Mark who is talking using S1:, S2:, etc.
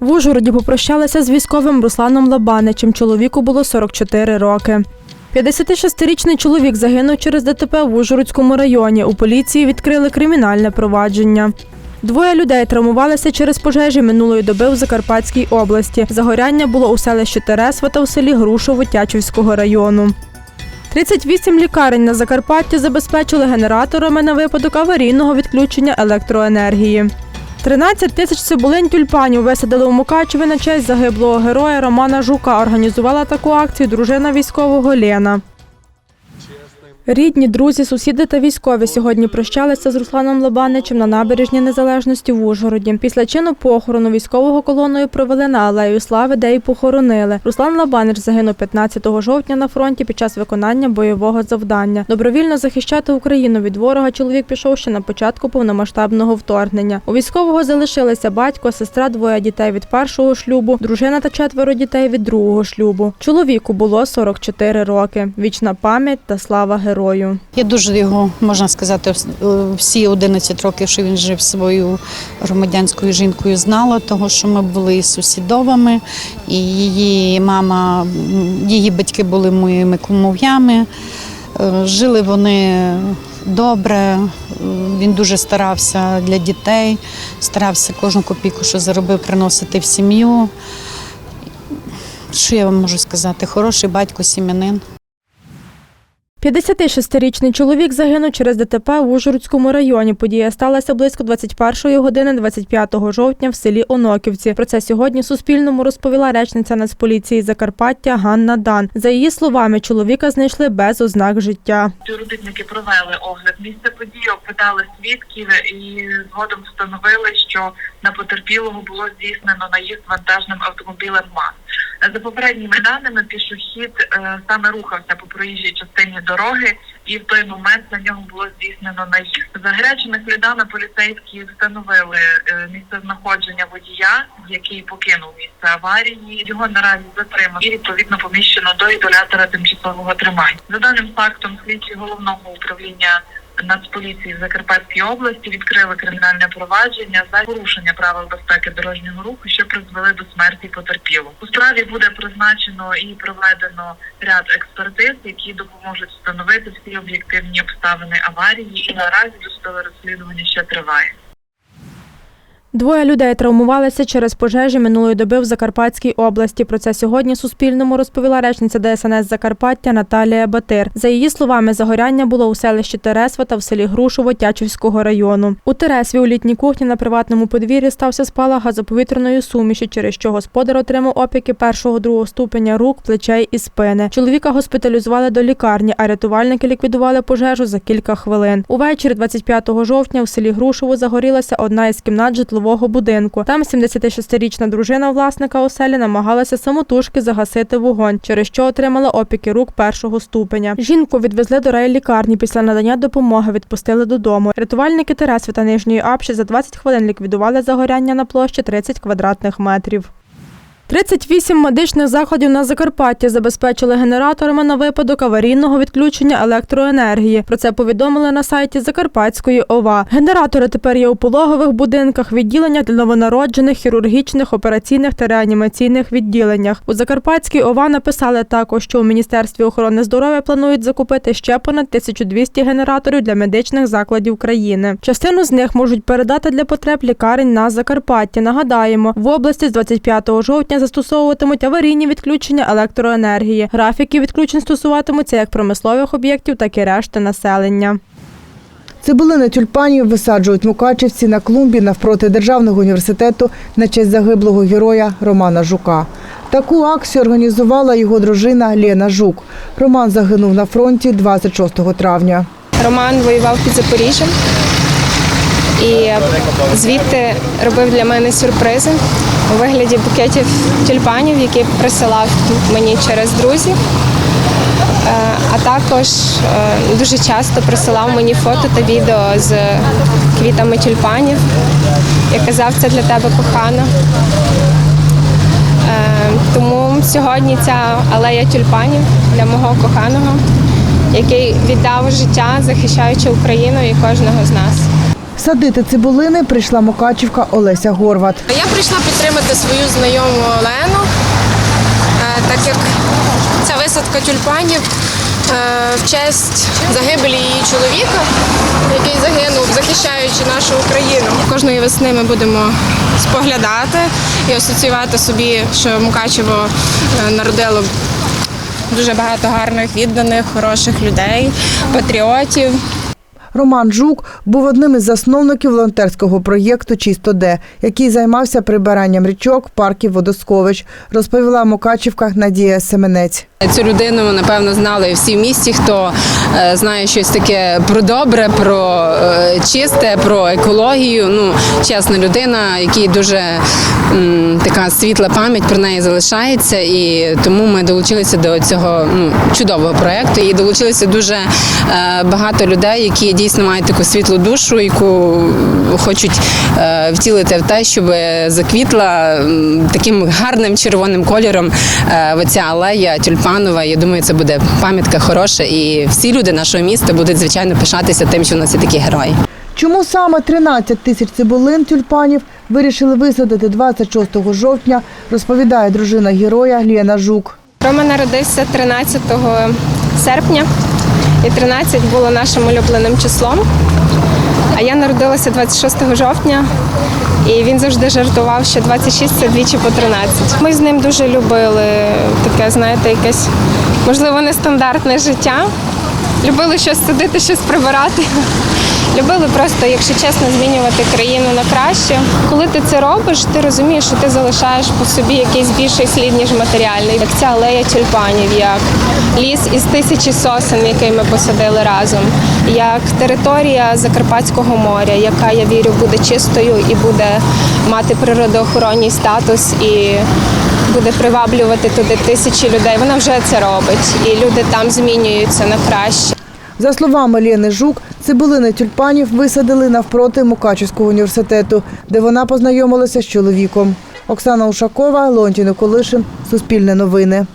S1: В Ужгороді попрощалися з військовим Русланом Лабаничем. Чоловіку було 44 роки. 56-річний чоловік загинув через ДТП в Ужгородському районі. У поліції відкрили кримінальне провадження. Двоє людей травмувалися через пожежі минулої доби в Закарпатській області. Загоряння було у селищі Тересва та у селі Грушово Тячівського району. 38 лікарень на Закарпатті забезпечили генераторами на випадок аварійного відключення електроенергії. 13 тисяч цибулин тюльпанів висадили у Мукачеві на честь загиблого героя Романа Жука. Організувала таку акцію дружина військового Лена. Рідні, друзі, сусіди та військові сьогодні прощалися з Русланом Лобаничем на набережні Незалежності в Ужгороді. Після чину похорону військового колоною провели на алею слави, де й похоронили. Руслан Лобанич загинув 15 жовтня на фронті під час виконання бойового завдання. Добровільно захищати Україну від ворога чоловік пішов ще на початку повномасштабного вторгнення. У військового залишилися батько, сестра, двоє дітей від першого шлюбу, дружина та четверо дітей від другого шлюбу. Чоловіку було 44 роки. Вічна пам'ять та слава герою.
S2: Я дуже його, можна сказати, всі 11 років, що він жив своєю громадянською жінкою, знала, того, що ми були сусідовими, і її мама, її батьки були моїми кумов'ями. Е, Жили вони добре, е, він дуже старався для дітей, старався кожну копійку, що заробив, приносити в сім'ю. Що я вам можу сказати? Хороший батько, сім'янин.
S1: 56-річний чоловік загинув через ДТП в Ужгородському районі. Подія сталася близько 21 години 25 жовтня в селі Оноківці. Про це сьогодні Суспільному розповіла речниця Нацполіції Закарпаття Ганна Дан. За її словами, чоловіка знайшли без ознак життя.
S3: Співробітники провели огляд місця події, опитали свідків і згодом встановили, що на потерпілого було здійснено наїзд вантажним автомобілем МАЗ. За попередніми даними, пішохід е, саме рухався по проїжджій частині дороги, і в той момент на нього було здійснено наїзд. За гарячими слідами поліцейські встановили е, місце знаходження водія, який покинув місце аварії. Його наразі затримано і відповідно поміщено до ізолятора тимчасового тримання. За даним фактом, слідчі головного управління. Нацполіції в Закарпатській області відкрили кримінальне провадження за порушення правил безпеки дорожнього руху, що призвели до смерті потерпілого. У справі буде призначено і проведено ряд експертиз, які допоможуть встановити всі об'єктивні обставини аварії. І наразі досудове розслідування ще триває.
S1: Двоє людей травмувалися через пожежі минулої доби в Закарпатській області. Про це сьогодні Суспільному розповіла речниця ДСНС Закарпаття Наталія Батир. За її словами, загоряння було у селищі Тересва та в селі Грушово Тячівського району. У Тересві у літній кухні на приватному подвір'ї стався спалах газоповітряної суміші, через що господар отримав опіки першого-другого ступеня рук, плечей і спини. Чоловіка госпіталізували до лікарні, а рятувальники ліквідували пожежу за кілька хвилин. Увечері 25 жовтня в селі Грушово загорілася одна із кімнат житлового будинку. Там 76-річна дружина власника оселі намагалася самотужки загасити вогонь, через що отримала опіки рук першого ступеня. Жінку відвезли до райлікарні. Після надання допомоги відпустили додому. Рятувальники Тересви та Нижньої Апші за 20 хвилин ліквідували загоряння на площі 30 квадратних метрів. 38 медичних закладів на Закарпатті забезпечили генераторами на випадок аварійного відключення електроенергії. Про це повідомили на сайті Закарпатської ОВА. Генератори тепер є у пологових будинках, відділеннях для новонароджених, хірургічних, операційних та реанімаційних відділеннях. У Закарпатській ОВА написали також, що у Міністерстві охорони здоров'я планують закупити ще понад 1200 генераторів для медичних закладів країни. Частину з них можуть передати для потреб лікарень на Закарпатті. Нагадаємо, в області з 25 жовтня застосовуватимуть аварійні відключення електроенергії. Графіки відключень стосуватимуться як промислових об'єктів, так і решти населення.
S4: Цибулини тюльпанів висаджують мукачівці на клумбі навпроти Державного університету на честь загиблого героя Романа Жука. Таку акцію організувала його дружина Лена Жук. Роман загинув на фронті 26 травня.
S5: Роман воював під Запоріжжям і звідти робив для мене сюрпризи у вигляді букетів тюльпанів, які присилав мені через друзів. Е, А також е, дуже часто присилав мені фото та відео з квітами тюльпанів. Я казав, це для тебе кохана. Е, Тому сьогодні ця алея тюльпанів для мого коханого, який віддав життя, захищаючи Україну і кожного з нас.
S4: Садити цибулини прийшла Мукачівка Олеся Горват.
S5: Я прийшла підтримати свою знайому Олену, е, так як ця висадка тюльпанів е, в честь загибелі її чоловіка, який загинув, захищаючи нашу Україну. Кожної весни ми будемо споглядати і асоціювати собі, що Мукачево е, народило дуже багато гарних, відданих, хороших людей, патріотів.
S4: Роман Жук був одним із засновників волонтерського проєкту Чисто де, який займався прибиранням річок, парків, водосховищ, розповіла Мукачівка Надія Семенець.
S6: Цю людину напевно знали всі в місті, хто е, знає щось таке про добре, про е, чисте, про екологію. Ну чесна людина, якій дуже м, така світла пам'ять про неї залишається. І тому ми долучилися до цього ну, чудового проекту. І долучилися дуже е, багато людей, які дійсно мають таку світлу душу, яку хочуть е, втілити в те, щоб заквітла таким гарним червоним кольором е, оця алея тюльпанова. Я думаю, це буде пам'ятка хороша, і всі люди нашого міста будуть звичайно пишатися тим, що в нас є такі герої.
S4: Чому саме 13 тисяч цибулин тюльпанів вирішили висадити 26 жовтня, розповідає дружина героя Лєна Жук.
S5: Рома народився 13 серпня, і 13 було нашим улюбленим числом. А я народилася 26 жовтня, і він завжди жартував, що 26 це двічі по 13. Ми з ним дуже любили таке, знаєте, якесь можливо нестандартне життя. Любили щось садити, щось прибирати. Любили просто, якщо чесно, змінювати країну на краще. Коли ти це робиш, ти розумієш, що ти залишаєш по собі якийсь більший слід, ніж матеріальний. Як ця алея тюльпанів, як ліс із тисячі сосен, який ми посадили разом, як територія Закарпатського моря, яка я вірю буде чистою і буде мати природоохоронний статус і буде приваблювати туди тисячі людей. Вона вже це робить, і люди там змінюються на краще.
S4: За словами Лєни Жук, цибулини тюльпанів висадили навпроти Мукачівського університету, де вона познайомилася з чоловіком. Оксана Ушакова, Леонтій Колишин, Суспільне новини.